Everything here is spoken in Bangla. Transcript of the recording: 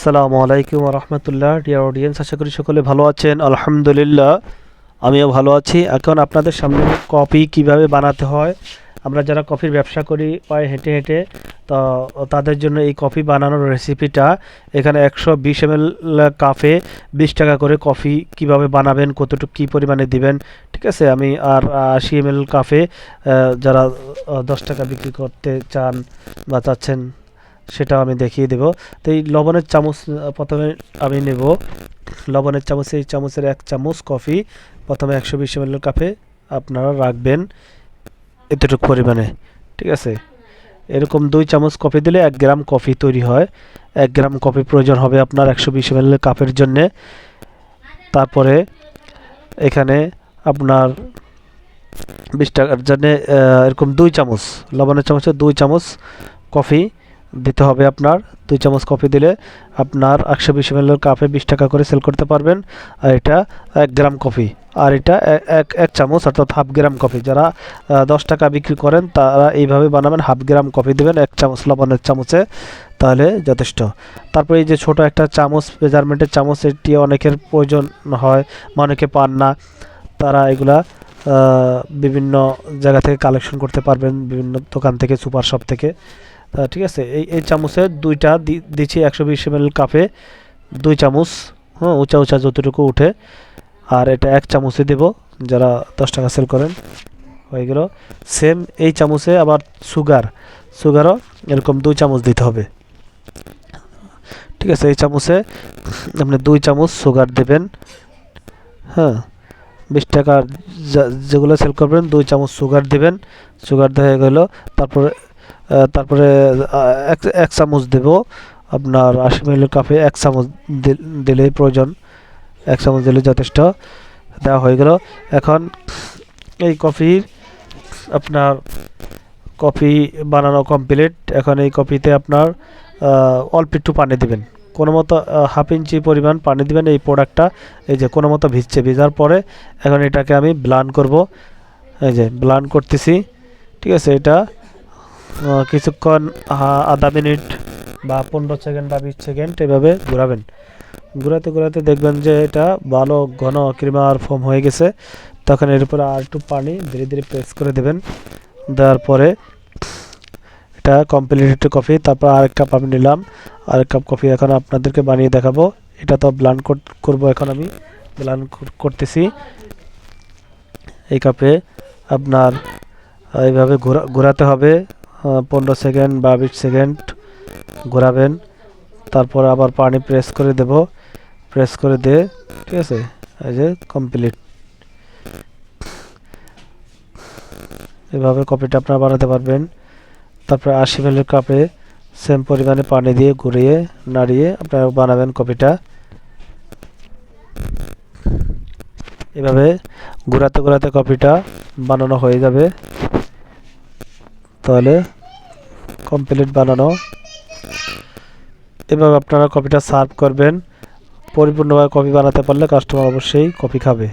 আসসালামু আলাইকুম রহমতুল্লাহ। ডিয়ার অডিয়েন্স আশা করি সকলে ভালো আছেন। আলহামদুলিল্লাহ, আমিও ভালো আছি। এখন আপনাদের সামনে কফি কীভাবে বানাতে হয়? আমরা যারা কফির ব্যবসা করি, পায়ে হেঁটে হেঁটে, তো তাদের জন্য এই কফি বানানোর রেসিপিটা এখানে একশো বিশ এম কাপে বিশ টাকা করে কফি কীভাবে বানাবেন, কতটুকু কী পরিমাণে দিবেন, ঠিক আছে? আমি আর আশি এম কাপে যারা দশ টাকা বিক্রি করতে চান বা চাচ্ছেন সেটাও আমি দেখিয়ে দেব। তো এই লবণের চামচ প্রথমে আমি নেব। লবণের চামচ, এই চামচের এক চামচ কফি, প্রথমে একশো বিশ এম কাপে আপনারা রাখবেন এতটুকু পরিমাণে, ঠিক আছে? এরকম দুই চামচ কফি দিলে এক গ্রাম কফি তৈরি হয়। এক গ্রাম কফি প্রয়োজন হবে আপনার একশো বিশ এম কাপের জন্যে। তারপরে এখানে আপনার বিশ টাকার জন্যে এরকম দুই চামচ, লবণের চামচে দুই চামচ কফি দিতে হবে আপনার। দুই চামচ কফি দিলে আপনার একশো বিশ এম কাপে বিশ টাকা করে সেল করতে পারবেন। আর এটা এক গ্রাম কফি। আর এটা এক এক চামচ অর্থাৎ হাফ গ্রাম কফি। যারা দশ টাকা বিক্রি করেন, তারা এইভাবে বানাবেন। হাফ গ্রাম কফি দেবেন এক চামচ লবণের চামচে, তাহলে যথেষ্ট। তারপরে এই যে ছোট একটা চামচ, মেজারমেন্টের চামচ, এটি অনেকের প্রয়োজন হয় অনেকে পান না। তারা এগুলা বিভিন্ন জায়গা থেকে কালেকশন করতে পারবেন, বিভিন্ন দোকান থেকে সুপার শপ থেকে। তা ঠিক আছে, এই এই চামচে দুইটা দিচ্ছি একশো বিশ এম কাপে, দুই চামচ হ্যাঁ উঁচা উঁচা যতটুকু উঠে, আর এটা এক চামচে দেব, যারা দশ টাকা সেল করেন, হয়ে গেল। সেম এই চামচে আবার সুগার সুগারও এরকম দুই চামচ দিতে হবে। ঠিক আছে, এই চামচে আপনি দুই চামচ সুগার দেবেন হ্যাঁ বিশ টাকার যেগুলো সেল করবেন, দুই চামচ সুগার দিবেন সুগার দেওয়া গেল, তারপরে তারপরে এক চামচ দেব। আপনার আশি মিলি কাপে এক চামচ দিলেই প্রয়োজন। এক চামচ দিলে যথেষ্ট। দেওয়া হয়ে গেল। এখন এই কফির আপনার কফি বানানো কমপ্লিট এখন এই কফিতে আপনার অল্প একটু পানি দিবেন। কোনো মতো হাফ ইঞ্চি পরিমাণ পানি দিবেন এই প্রোডাক্টটা এই যে কোনো মতো ভিজছে। ভিজার পরে এখন এটাকে আমি ব্লান করব। এই যে ব্লান করতেছি। ঠিক আছে, এটা কিছুক্ষণ আধা মিনিট বা পনেরো সেকেন্ড বা বিশ সেকেন্ড এভাবে ঘোরাবেন। ঘোরাতে ঘোরাতে দেখবেন যে এটা ভালো ঘন ক্রিমার ফর্ম হয়ে গেছে। তখন এর উপরে আর একটু পানি ধীরে ধীরে প্রেস করে দেবেন। দেওয়ার পরে এটা কমপ্লিট একটু কফি তারপর আরেক কাপ আমি নিলাম। আরেক কাপ কফি এখন আপনাদেরকে বানিয়ে দেখাবো। এটা তো ব্লান করব এখন আমি। ব্লান করতেছি। এই কাপে আপনার, এইভাবে ঘোরা, ঘোরাতে হবে। পনেরো সেকেন্ড বা বিশ সেকেন্ড ঘোরাবেন। তারপর আবার পানি প্রেস করে দেব। প্রেস করে দিয়ে, ঠিক আছে? এই যে কমপ্লিট এভাবে কপিটা আপনারা বানাতে পারবেন। তারপরে আশি মিলির কাপে সেম পরিমাণে পানি দিয়ে ঘুরিয়ে, নাড়িয়ে আপনারা বানাবেন কপিটা। এভাবে ঘোরাতে ঘোরাতে কপিটা বানানো হয়ে যাবে। তাহলে কমপ্লিট বানানো। এভাবে আপনারা কপিটা সার্ভ করবেন। পরিপূর্ণভাবে কপি বানাতে পারলে কাস্টমার অবশ্যই কপি খাবে।